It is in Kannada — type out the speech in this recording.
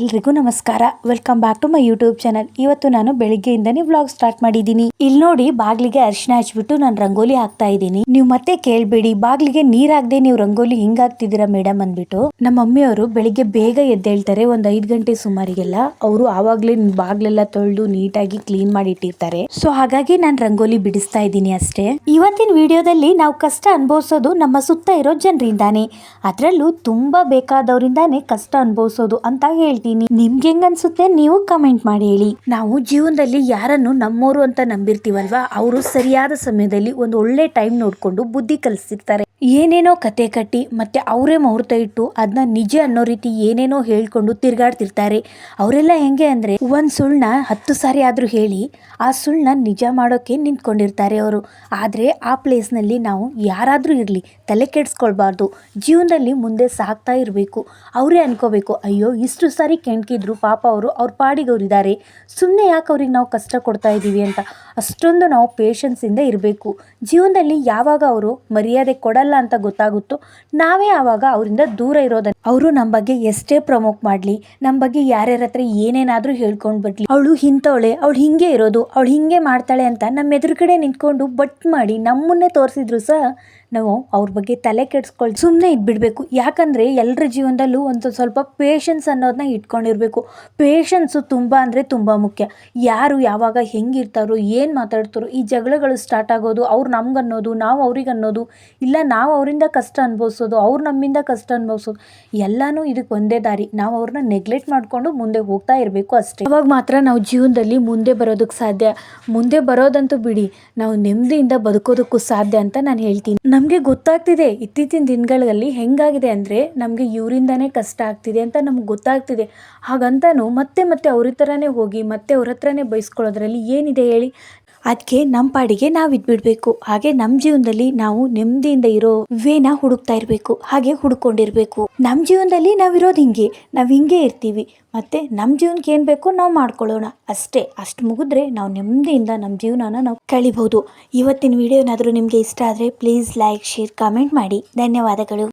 ಎಲ್ರಿಗೂ ನಮಸ್ಕಾರ. Welcome back to my YouTube channel ಇವತ್ತು ನಾನು ಬೆಳಿಗ್ಗೆಯಿಂದನೇ ವ್ಲಾಗ್ ಸ್ಟಾರ್ಟ್ ಮಾಡಿದ್ದೀನಿ. ಇಲ್ಲಿ ನೋಡಿ ಬಾಗ್ಲಿಗೆ ಅರಿಶಿನ ಹಚ್ಬಿಟ್ಟು ನಾನು ರಂಗೋಲಿ ಹಾಕ್ತಾ ಇದ್ದೀನಿ. ನೀವು ಮತ್ತೆ ಕೇಳ್ಬೇಡಿ, ಬಾಗ್ಲಿಗೆ ನೀರ್ ನೀವು ರಂಗೋಲಿ ಹಿಂಗಾಗ್ತಿದ್ದೀರಾ ಮೇಡಮ್ ಅಂದ್ಬಿಟ್ಟು. ನಮ್ಮ ಮಮ್ಮಿಯವರು ಬೆಳಿಗ್ಗೆ ಬೇಗ ಎದ್ದೇಳ್ತಾರೆ ಒಂದ್ ಐದು ಗಂಟೆ ಸುಮಾರಿಗೆಲ್ಲ. ಅವರು ಆವಾಗ್ಲೇ ಬಾಗ್ಲೆಲ್ಲ ತೊಳೆದು ನೀಟಾಗಿ ಕ್ಲೀನ್ ಮಾಡಿ ಇಟ್ಟಿರ್ತಾರೆ ಸೊ ಹಾಗಾಗಿ ನಾನು ರಂಗೋಲಿ ಬಿಡಿಸ್ತಾ ಇದ್ದೀನಿ ಅಷ್ಟೇ. ಇವತ್ತಿನ ವಿಡಿಯೋದಲ್ಲಿ ನಾವು ಕಷ್ಟ ಅನುಭವಿಸೋದು ನಮ್ಮ ಸುತ್ತ ಇರೋ ಜನರಿಂದಾನೆ. ಅದರಲ್ಲೂ ತುಂಬಾ ಬೇಕಾದವರಿಂದಾನೇ ಕಷ್ಟ ಅನುಭವಿಸೋದು ಅಂತ ಹೇಳ್ತೀನಿ ನಿಮ್ಗೆ ಹೆಂಗ್ ಅನ್ಸುತ್ತೆ ನೀವು ಕಮೆಂಟ್ ಮಾಡಿ ಹೇಳಿ. ನಾವು ಜೀವನದಲ್ಲಿ ಯಾರನ್ನು ನಮ್ಮೋರು ಅಂತ ನಂಬಿರ್ತೀವಲ್ವಾ? ಅವರು ಸರಿಯಾದ ಸಮಯದಲ್ಲಿ ಒಂದು ಒಳ್ಳೆ ಟೈಮ್ ನೋಡ್ಕೊಂಡು ಬುದ್ಧಿ ಕಲಿಸ್ತಿರ್ತಾರೆ. ಏನೇನೋ ಕತೆ ಕಟ್ಟಿ ಮತ್ತೆ ಅವರೇ ಮುಹೂರ್ತ ಇಟ್ಟು ಅದನ್ನ ನಿಜ ಅನ್ನೋ ರೀತಿ ಏನೇನೋ ಹೇಳ್ಕೊಂಡು ತಿರ್ಗಾಡ್ತಿರ್ತಾರೆ. ಅವರೆಲ್ಲ ಹೆಂಗೆ ಅಂದರೆ ಒಂದು ಸುಳ್ಳನ್ನ ಹತ್ತು ಸಾರಿ ಆದ್ರೂ ಹೇಳಿ ಆ ಸುಳ್ಳನ್ನ ನಿಜ ಮಾಡೋಕೆ ನಿಂತ್ಕೊಂಡಿರ್ತಾರೆ ಅವರು. ಆದರೆ ಆ ಪ್ಲೇಸ್ನಲ್ಲಿ ನಾವು ಯಾರಾದರೂ ಇರಲಿ, ತಲೆ ಕೆಡಿಸ್ಕೊಳ್ಬಾರ್ದು, ಜೀವನದಲ್ಲಿ ಮುಂದೆ ಸಾಕ್ತಾ ಇರಬೇಕು. ಅವರೇ ಅನ್ಕೋಬೇಕು, ಅಯ್ಯೋ, ಇಷ್ಟು ಸಾರಿ ಕೆಣ್ಕಿದ್ರು ಪಾಪ ಅವರು, ಅವ್ರ ಪಾಡಿಗೆ ಅವ್ರು ಇದ್ದಾರೆ ಸುಮ್ಮನೆ ಯಾಕೆ ಅವ್ರಿಗೆ ನಾವು ಕಷ್ಟ ಕೊಡ್ತಾ ಇದ್ದೀವಿ ಅಂತ? ಅಷ್ಟೊಂದು ನಾವು ಪೇಷನ್ಸಿಂದ ಇರಬೇಕು. ಜೀವನದಲ್ಲಿ ಯಾವಾಗ ಅವರು ಮರ್ಯಾದೆ ಕೊಡಲ್ಲ ಅಂತ ಗೊತ್ತಾಗುತ್ತೋ ನಾವೇ ಆವಾಗ ಅವರಿಂದ ದೂರ ಇರೋದನ್ನ ಅವರು ನಮ್ಮ ಬಗ್ಗೆ ಎಷ್ಟೇ ಪ್ರಮೋಟ್ ಮಾಡಲಿ ನಮ್ಮ ಬಗ್ಗೆ ಯಾರ್ಯಾರ ಹತ್ರ ಏನೇನಾದರೂ ಹೇಳ್ಕೊಂಡು ಬರಲಿ. ಅವಳು ಇಂಥವಳೆ, ಅವಳು ಹಿಂಗೆ ಇರೋದು, ಅವಳು ಹಿಂಗೆ ಮಾಡ್ತಾಳೆ ಅಂತ ನಮ್ಮ ಎದುರುಗಡೆ ನಿಂತ್ಕೊಂಡು ಬಟ್ ಮಾಡಿ ನಮ್ಮನ್ನೇ ತೋರಿಸಿದ್ರು ಸಹ ನಾವು ಅವ್ರ ಬಗ್ಗೆ ತಲೆ ಕೆಡಿಸ್ಕೊಳ್ ಸುಮ್ಮನೆ ಇದ್ಬಿಡಬೇಕು. ಯಾಕಂದರೆ ಎಲ್ಲರ ಜೀವನದಲ್ಲೂ ಒಂದು ಸ್ವಲ್ಪ ಪೇಷನ್ಸ್ ಅನ್ನೋದನ್ನ ಇಟ್ಕೊಂಡಿರಬೇಕು. ಪೇಷನ್ಸು ತುಂಬ ಅಂದರೆ ತುಂಬ ಮುಖ್ಯ. ಯಾರು ಯಾವಾಗ ಹೆಂಗಿರ್ತಾರೋ, ಏನು ಮಾತಾಡ್ತಾರೋ, ಈ ಜಗಳಗಳು ಸ್ಟಾರ್ಟ್ ಆಗೋದು, ಅವ್ರು ನಮ್ಗೆ ಅನ್ನೋದು ನಾವು ಅವ್ರಿಗೆ ಅನ್ನೋದು ಇಲ್ಲ ನಾವು ಅವರಿಂದ ಕಷ್ಟ ಅನುಭವಿಸೋದು, ಅವ್ರು ನಮ್ಮಿಂದ ಕಷ್ಟ ಅನುಭವಿಸೋದು ಎಲ್ಲನೂ ಇದಕ್ಕೆ ಒಂದೇ ದಾರಿ. ನಾವು ಅವ್ರನ್ನ ನೆಗ್ಲೆಕ್ಟ್ ಮಾಡಿಕೊಂಡು ಮುಂದೆ ಹೋಗ್ತಾ ಇರಬೇಕು ಅಷ್ಟೇ. ಅವಾಗ ಮಾತ್ರ ನಾವು ಜೀವನದಲ್ಲಿ ಮುಂದೆ ಬರೋದಕ್ಕೆ ಸಾಧ್ಯ. ಮುಂದೆ ಬರೋದಂತೂ ಬಿಡಿ, ನಾವು ನೆಮ್ಮದಿಯಿಂದ ಬದುಕೋದಕ್ಕೂ ಸಾಧ್ಯ ಅಂತ ನಾನು ಹೇಳ್ತೀನಿ. ನಮಗೆ ಗೊತ್ತಾಗ್ತಿದೆ, ಇತ್ತೀಚಿನ ದಿನಗಳಲ್ಲಿ ಹೆಂಗಾಗಿದೆ ಅಂದರೆ ನಮಗೆ ಇವರಿಂದನೇ ಕಷ್ಟ ಆಗ್ತಿದೆ ಅಂತ ನಮ್ಗೆ ಗೊತ್ತಾಗ್ತಿದೆ. ಹಾಗಂತನೂ ಮತ್ತೆ ಮತ್ತೆ ಅವ್ರ ಥರನೇ ಹೋಗಿ, ಮತ್ತೆ ಅವ್ರ ಹತ್ರನೇ ಬೈಸ್ಕೊಳ್ಳೋದ್ರಲ್ಲಿ ಏನಿದೆ ಹೇಳಿ? ಅದಕ್ಕೆ ನಮ್ಮ ಪಾಡಿಗೆ ನಾವು ಇದ್ಬಿಡ್ಬೇಕು. ಹಾಗೆ ನಮ್ಮ ಜೀವನದಲ್ಲಿ ನಾವು ನೆಮ್ಮದಿಯಿಂದ ಇರೋ ವೇನ ಹುಡುಕ್ತಾ ಇರಬೇಕು. ಹಾಗೆ ಹುಡುಕೊಂಡಿರಬೇಕು. ನಮ್ಮ ಜೀವನದಲ್ಲಿ ನಾವಿರೋದು ಹಿಂಗೆ. ನಾವು ಹಿಂಗೆ ಇರ್ತೀವಿ. ಮತ್ತೆ ನಮ್ಮ ಜೀವನಕ್ಕೆ ಏನು ಬೇಕೋ ನಾವು ಮಾಡ್ಕೊಳ್ಳೋಣ. ಅಷ್ಟೇ. ಅಷ್ಟು ಮುಗಿದ್ರೆ ನಾವು ನೆಮ್ಮದಿಯಿಂದ ನಮ್ಮ ಜೀವನನ ನಾವು ಕಳಿಬೋದು. ಇವತ್ತಿನ ವಿಡಿಯೋ ಏನಾದರೂ ನಿಮಗೆ ಇಷ್ಟ ಆದರೆ ಪ್ಲೀಸ್ ಲೈಕ್, ಶೇರ್, ಕಮೆಂಟ್ ಮಾಡಿ. ಧನ್ಯವಾದಗಳು.